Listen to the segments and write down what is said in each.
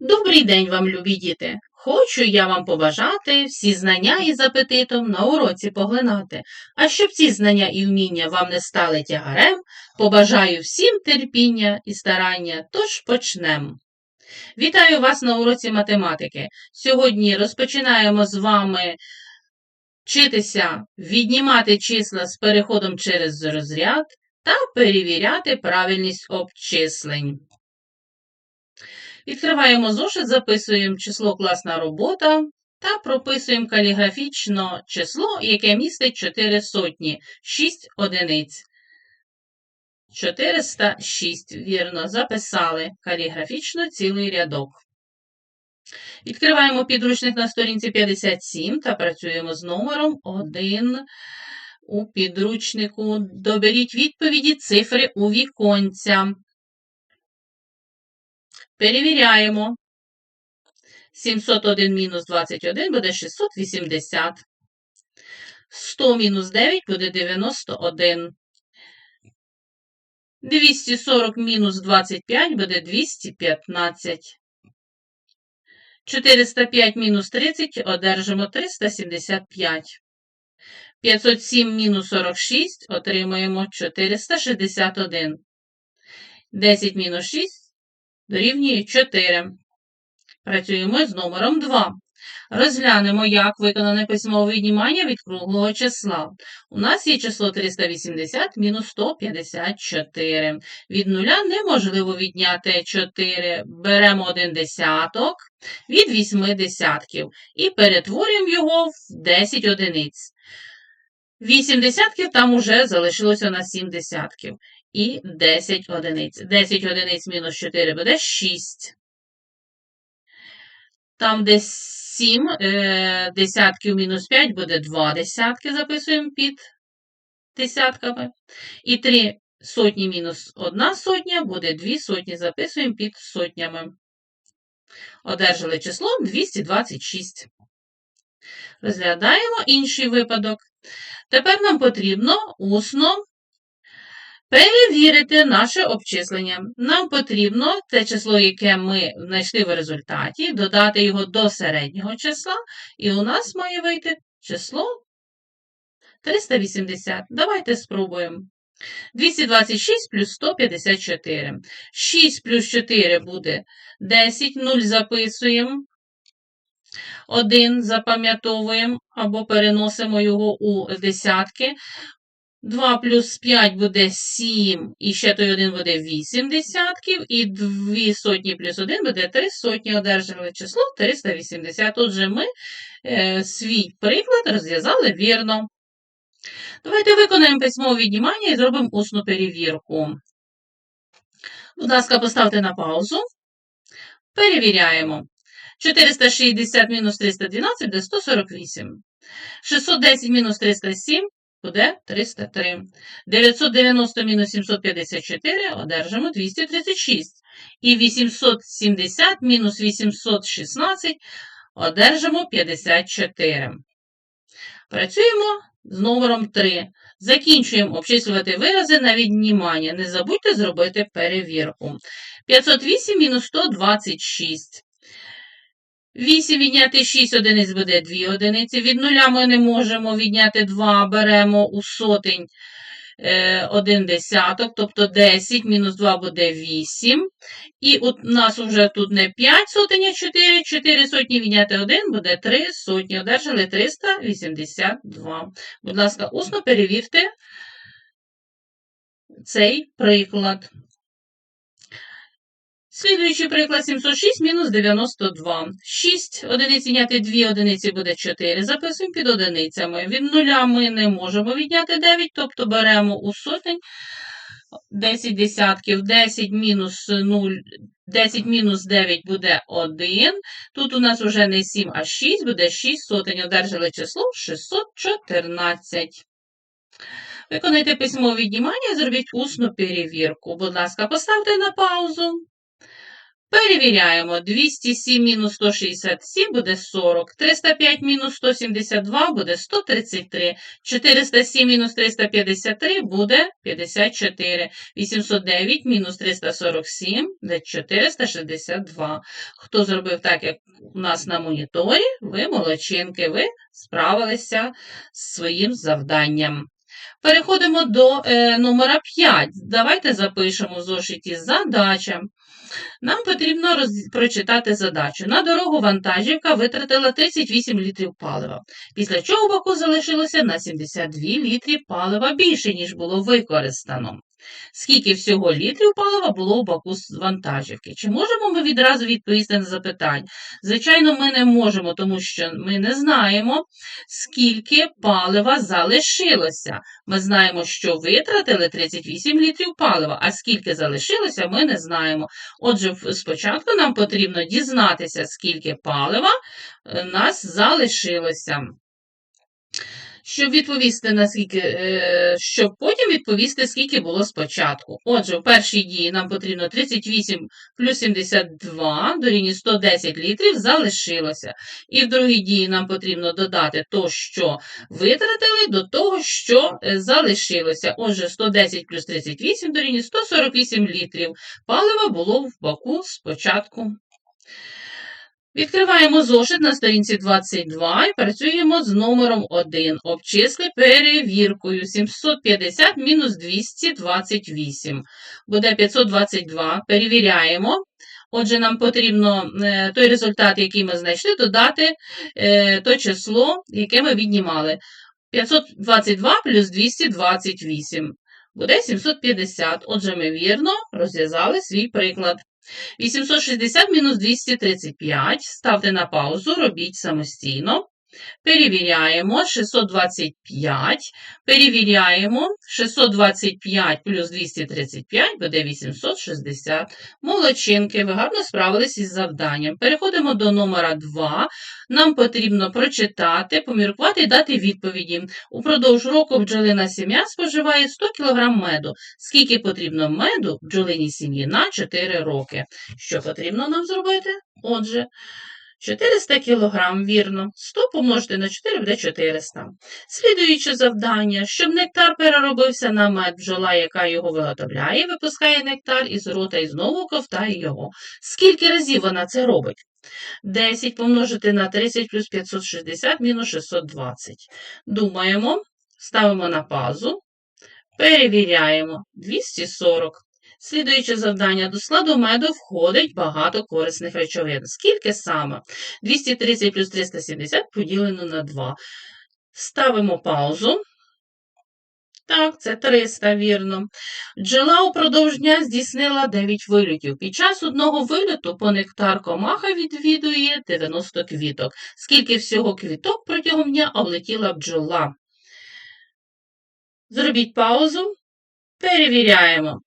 Добрий день вам, любі діти! Хочу я вам побажати всі знання із апетитом на уроці поглинати. А щоб ці знання і вміння вам не стали тягарем, побажаю всім терпіння і старання, тож почнемо. Вітаю вас на уроці математики. Сьогодні розпочинаємо з вами вчитися віднімати числа з переходом через розряд та перевіряти правильність обчислень. Відкриваємо зошит, записуємо число класна робота та прописуємо каліграфічно число, яке містить 4 сотні, 6 одиниць. 406, вірно, записали каліграфічно цілий рядок. Відкриваємо підручник на сторінці 57 та працюємо з номером 1 у підручнику. Доберіть відповіді цифри у віконця. Перевіряємо. 701 мінус 21 буде 680. 100 мінус 9 буде 91. 240 мінус 25 буде 215. 405 мінус 30 одержимо 375. 507 мінус 46 отримуємо 461. 10 мінус 6 дорівнює 4. Працюємо з номером 2. Розглянемо, як виконане письмове віднімання від круглого числа. У нас є число 380 мінус 154. Від нуля неможливо відняти 4. Беремо один десяток від 8 десятків і перетворюємо його в 10 одиниць. 8 десятків там уже залишилося на 7 десятків. І 10 одиниць. 10 одиниць мінус 4 буде 6. Там, де 7 е, десятків мінус 5 буде 2 десятки, записуємо під десятками. І 3 сотні мінус 1 сотня буде 2 сотні, записуємо під сотнями. Одержали число 226. Розглядаємо інший випадок. Тепер нам потрібно усно Перевірити наше обчислення. Нам потрібно те число, яке ми знайшли в результаті, додати його до середнього числа, і у нас має вийти число 380. Давайте спробуємо. 226 плюс 154. 6 плюс 4 буде 10, 0 записуємо. 1 запам'ятовуємо або переносимо його у десятки. 2 плюс 5 буде 7, і ще той 1 буде 8 десятків, і 2 сотні плюс 1 буде 3 сотні. Одержали число 380. Отже, ми е, свій приклад розв'язали вірно. Давайте виконаємо письмове віднімання і зробимо усну перевірку. Будь ласка, поставте на паузу. Перевіряємо. 460 мінус 312 буде 148. 610 мінус 307 буде 303. 990 мінус 754 одержимо 236. І 870 мінус 816 одержимо 54. Працюємо з номером 3. Закінчуємо обчислювати вирази на віднімання. Не забудьте зробити перевірку. 508 мінус 126. 8 відняти 6 одиниць буде 2 одиниці. Від нуля ми не можемо відняти 2, беремо у сотень 1 е, десяток, тобто 10 мінус 2 буде 8. І у нас вже тут не 5 сотень, а 4, 4 сотні відняти 1 буде 3 сотні. Одержали 382. Будь ласка, усно перевірте цей приклад. Слідуючий приклад 706 мінус 92. 6 одиниць відняти 2 одиниці буде 4. Записуємо під одиницями. Від нуля ми не можемо відняти 9, тобто беремо у сотень 10 десятків, 10 мінус 0, 10 мінус 9 буде 1. Тут у нас вже не 7, а 6, буде 6 сотень. Одержали число 614. Виконайте письмове віднімання і зробіть усну перевірку. Будь ласка, поставте на паузу. Перевіряємо. 207 мінус 167 буде 40. 305 мінус 172 буде 133. 407 мінус 353 буде 54. 809 мінус 347 буде 462. Хто зробив так, як у нас на моніторі, ви молодчинки, ви справилися з своїм завданням. Переходимо до е, номера 5. Давайте запишемо в зошиті задача. Нам потрібно роз... прочитати задачу. На дорогу вантажівка витратила 38 літрів палива, після чого Баку залишилося на 72 літрів палива більше, ніж було використано. Скільки всього літрів палива було у баку з вантажівки? Чи можемо ми відразу відповісти на запитання? Звичайно, ми не можемо, тому що ми не знаємо, скільки палива залишилося. Ми знаємо, що витратили 38 літрів палива, а скільки залишилося, ми не знаємо. Отже, спочатку нам потрібно дізнатися, скільки палива е, нас залишилося. Щоб відповісти на е, щоб потім відповісти, скільки було спочатку. Отже, в першій дії нам потрібно 38 плюс 72 дорівнює 110 літрів залишилося. І в другій дії нам потрібно додати то, що витратили, до того, що е, залишилося. Отже, 110 плюс 38 дорівнює 148 літрів. Палива було в баку спочатку. Відкриваємо зошит на сторінці 22 і працюємо з номером 1. Обчисли перевіркою 750 мінус 228. Буде 522. Перевіряємо. Отже, нам потрібно е, той результат, який ми знайшли, додати е, то число, яке ми віднімали. 522 плюс 228. Буде 750. Отже, ми вірно розв'язали свій приклад. 860 мінус 235. Ставте на паузу, робіть самостійно. Перевіряємо 625. Перевіряємо 625 плюс 235 буде 860. Молодчинки, ви гарно справились із завданням. Переходимо до номера 2. Нам потрібно прочитати, поміркувати і дати відповіді. Упродовж року бджолина сім'я споживає 100 кг меду. Скільки потрібно меду бджолиній сім'ї на 4 роки? Що потрібно нам зробити? Отже, 400 кг, вірно. 100 помножити на 4 буде 400. Слідуюче завдання, щоб нектар переробився на мед, бджола, яка його виготовляє, випускає нектар із рота і знову ковтає його. Скільки разів вона це робить? 10 помножити на 30 плюс 560 мінус 620. Думаємо, ставимо на паузу, перевіряємо. 240. Слідуюче завдання. До складу меду входить багато корисних речовин. Скільки саме? 230 плюс 370 поділено на 2. Ставимо паузу. Так, це 300, вірно. Бджола упродовж дня здійснила 9 вильотів. Під час одного вильоту по нектар комаха відвідує 90 квіток. Скільки всього квіток протягом дня облетіла бджола? Зробіть паузу. Перевіряємо.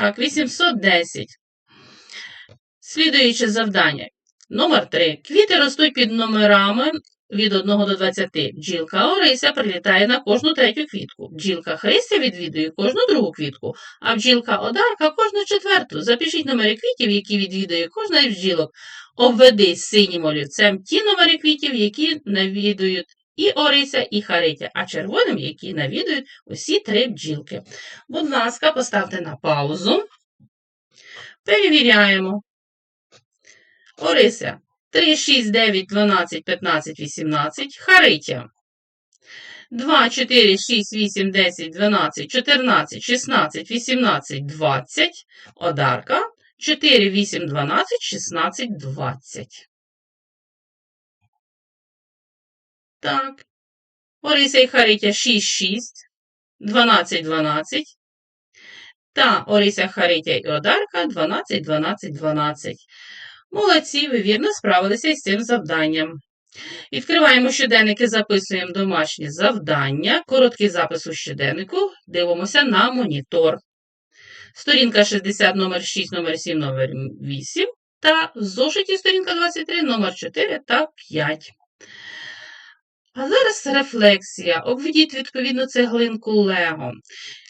Так, 810. Слідуюче завдання. Номер 3. Квіти ростуть під номерами від 1 до 20. Бджілка Орися прилітає на кожну третю квітку. Бджілка Христя відвідує кожну другу квітку, а бджілка Одарка кожну четверту. Запишіть номери квітів, які відвідує кожна із бджілок. Обведи синім олівцем ті номери квітів, які навідують і Орися, і Харитя, а червоним, які навідують усі три бджілки. Будь ласка, поставте на паузу. Перевіряємо. Орися 3, 6, 9, 12, 15, 18. Харитя. 2, 4, 6, 8, 10, 12, 14, 16, 18, 20. Одарка. 4, 8, 12, 16, 20. Так. Орися і Харитя 6, 6, 12, 12. Та Орися, Харитя і Одарка 12, 12, 12. Молодці, ви вірно справилися із цим завданням. Відкриваємо щоденники, записуємо домашні завдання. Короткий запис у щоденнику. Дивимося на монітор. Сторінка 60, номер 6, номер 7, номер 8. Та в зошиті сторінка 23, номер 4 та 5. А зараз рефлексія. Обведіть відповідно цеглинку Лего.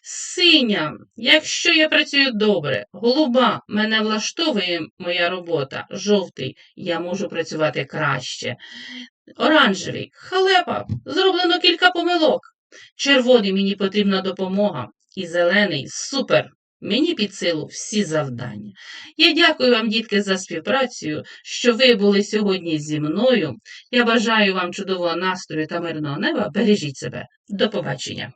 Синя, якщо я працюю добре, голуба, мене влаштовує моя робота, жовтий, я можу працювати краще. Оранжевий, халепа, зроблено кілька помилок. Червоний, мені потрібна допомога. І зелений, супер, мені під силу всі завдання. Я дякую вам, дітки, за співпрацю, що ви були сьогодні зі мною. Я бажаю вам чудового настрою та мирного неба. Бережіть себе. До побачення.